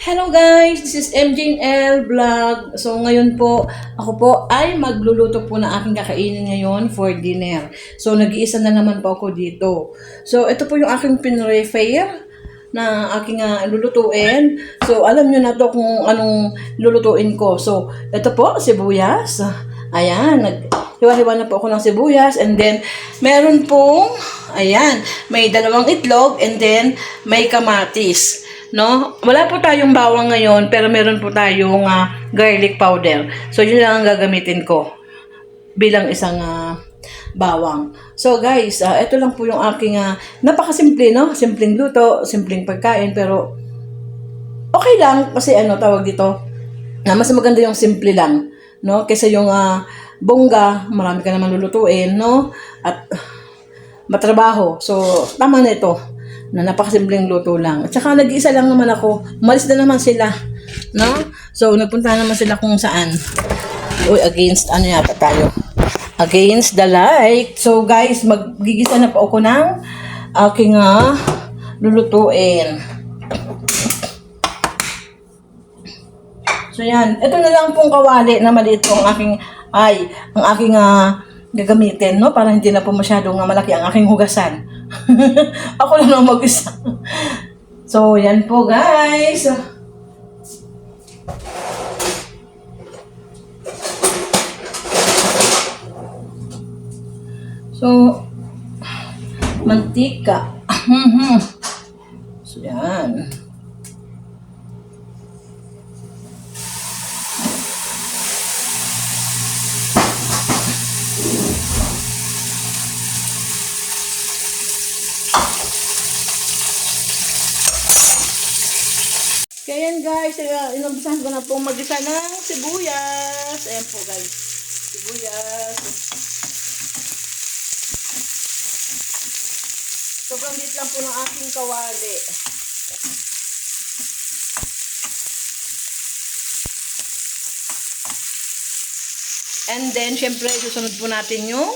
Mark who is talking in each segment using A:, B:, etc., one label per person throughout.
A: Hello guys, this is MJNL Vlog. So ngayon po, ako po ay magluluto po ng aking kakainin ngayon for dinner. So nag-iisa na naman po ako dito. So ito po yung aking pinrefer na aking uh, lulutuin. So alam nyo na to kung anong lulutuin ko. So ito po, sibuyas. Ayan, nag hiwa-hiwa na po ako ng sibuyas and then meron pong ayan, may dalawang itlog and then may kamatis. No? Wala po tayong bawang ngayon, pero meron po tayong ah, garlic powder. So, yun lang ang gagamitin ko bilang isang ah, bawang. So, guys, ah, ito lang po yung aking ah, napakasimple, no? Simpleng luto, simpleng pagkain, pero okay lang kasi ano tawag dito, na mas maganda yung simple lang, no? Kaysa yung ah, bongga, marami ka naman lulutuin, no? At matrabaho. So, tama na ito na napakasimpleng luto lang. At saka nag-iisa lang naman ako. Umalis na naman sila. No? So, nagpunta naman sila kung saan. Uy, against ano yata tayo? Against the light. So, guys, magigisa na po ako ng aking ah, lulutuin. So, yan. Ito na lang pong kawali na maliit po ang aking, ay, ang aking ah, gagamitin, no? Para hindi na po masyadong ah, malaki ang aking hugasan. Ako lang ang mag-isa. So, yan po, guys. So, mantika. Kaya yan guys, inumpisahan ko na pong mag-isa ng sibuyas. Ayan po guys, sibuyas. Sobrang liit lang po ng aking kawali. And then, syempre, susunod po natin yung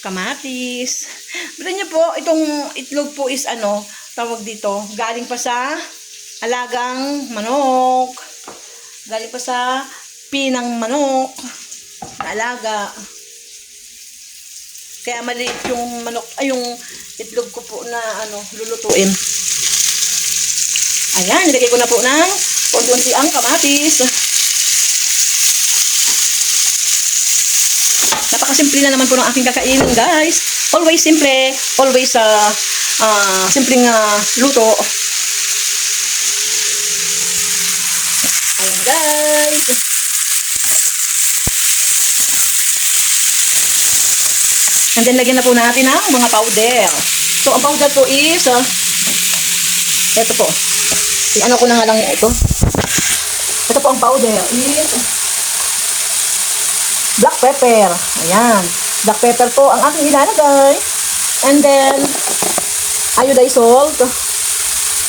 A: kamatis. Pero niyo po, itong itlog po is ano, tawag dito, galing pa sa alagang manok. Galing pa sa pinang manok na alaga. Kaya maliit yung manok, ay yung itlog ko po na ano, lulutuin. Ayan, nilagay ko na po ng konti-unti ang kamatis. Napakasimple na naman po ng aking kakainin, guys. Always simple, always uh, uh, simpleng uh, luto. Ayan guys. And then lagyan na po natin ng mga powder. So ang powder po is, uh, ito po. I-ano ko na nga lang ito. Ito po ang powder is black pepper. Ayan. Black pepper po ang aking ilalagay. And then, iodized salt.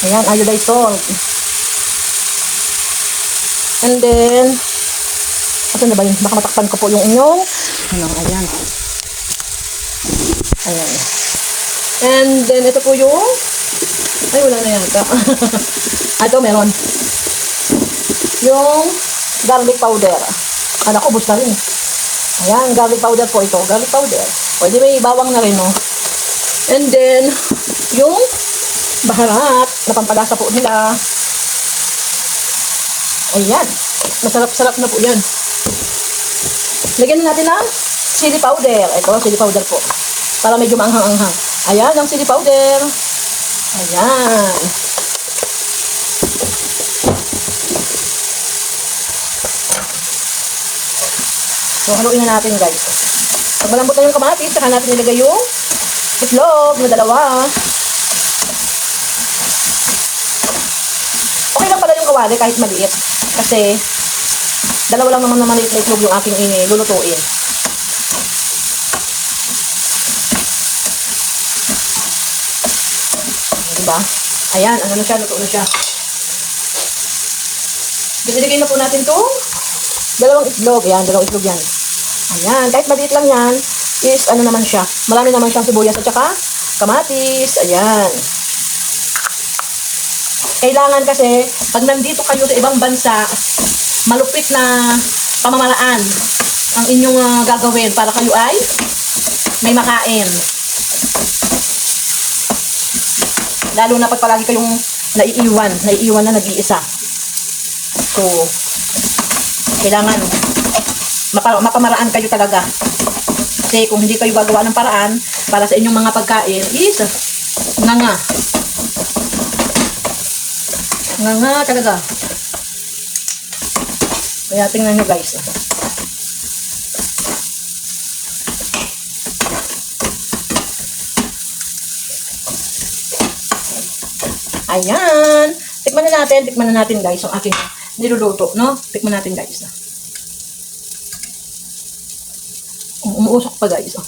A: Ayan, iodized salt. And then, ito na ba yun? Baka matakpan ko po yung inyong, ano, ayan. Ayan. And then, ito po yung, ay, wala na yata. Ah, ito, meron. Yung garlic powder. Kala ko, bus na rin. Ayan, garlic powder po ito. Garlic powder. Pwede may bawang na rin, no? And then, yung baharat na pampalasa po nila. Ayan. Masarap-sarap na po yan. Lagyan na natin ng chili powder. Ito, chili powder po. Para medyo maanghang-anghang. Ayan, ang chili powder. Ayan. So, haluin na natin, guys. Pag malambot na yung kamatis, saka natin nilagay yung itlog na dalawa. Okay lang pala yung kawali kahit maliit. Kasi, dalawa lang naman na maliit na itlog yung aking lulutuin. Diba? Ayan, ano na siya, luto na siya. Binilagay na po natin itong dalawang itlog. Ayan, dalawang itlog yan. Ayan, kahit maliit lang yan, is ano naman siya. Marami naman siyang sibuyas at saka kamatis. Ayan. Kailangan kasi, pag nandito kayo sa ibang bansa, malupit na pamamaraan ang inyong ah, gagawin para kayo ay may makain. Lalo na pag palagi kayong naiiwan, naiiwan na nag-iisa. So, kailangan mapa- mapamaraan kayo talaga. Kasi kung hindi kayo gagawa ng paraan para sa inyong mga pagkain, is nga nga. Nga nga talaga. Kaya tingnan nyo guys. Ayan. Tikman na natin. Tikman na natin guys yung aking niluluto. No? Tikman natin guys. Um, umuusok pa guys. Oh.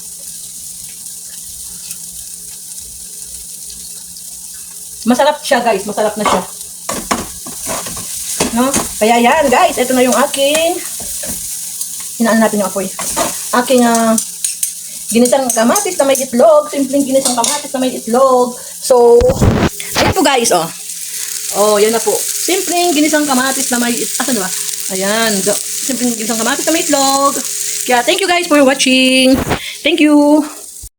A: Masarap siya guys. Masarap na siya. Kaya yan guys. Ito na yung aking hinaan natin yung apoy. Aking ah, ginisang kamatis na may itlog. Simpleng ginisang kamatis na may itlog. So, ayan po guys, oh. Oh, yan na po. Simpleng ginisang kamatis na may it- Asan ba? Ayan. Simpleng ginisang kamatis na may itlog. Kaya, thank you guys for watching. Thank you.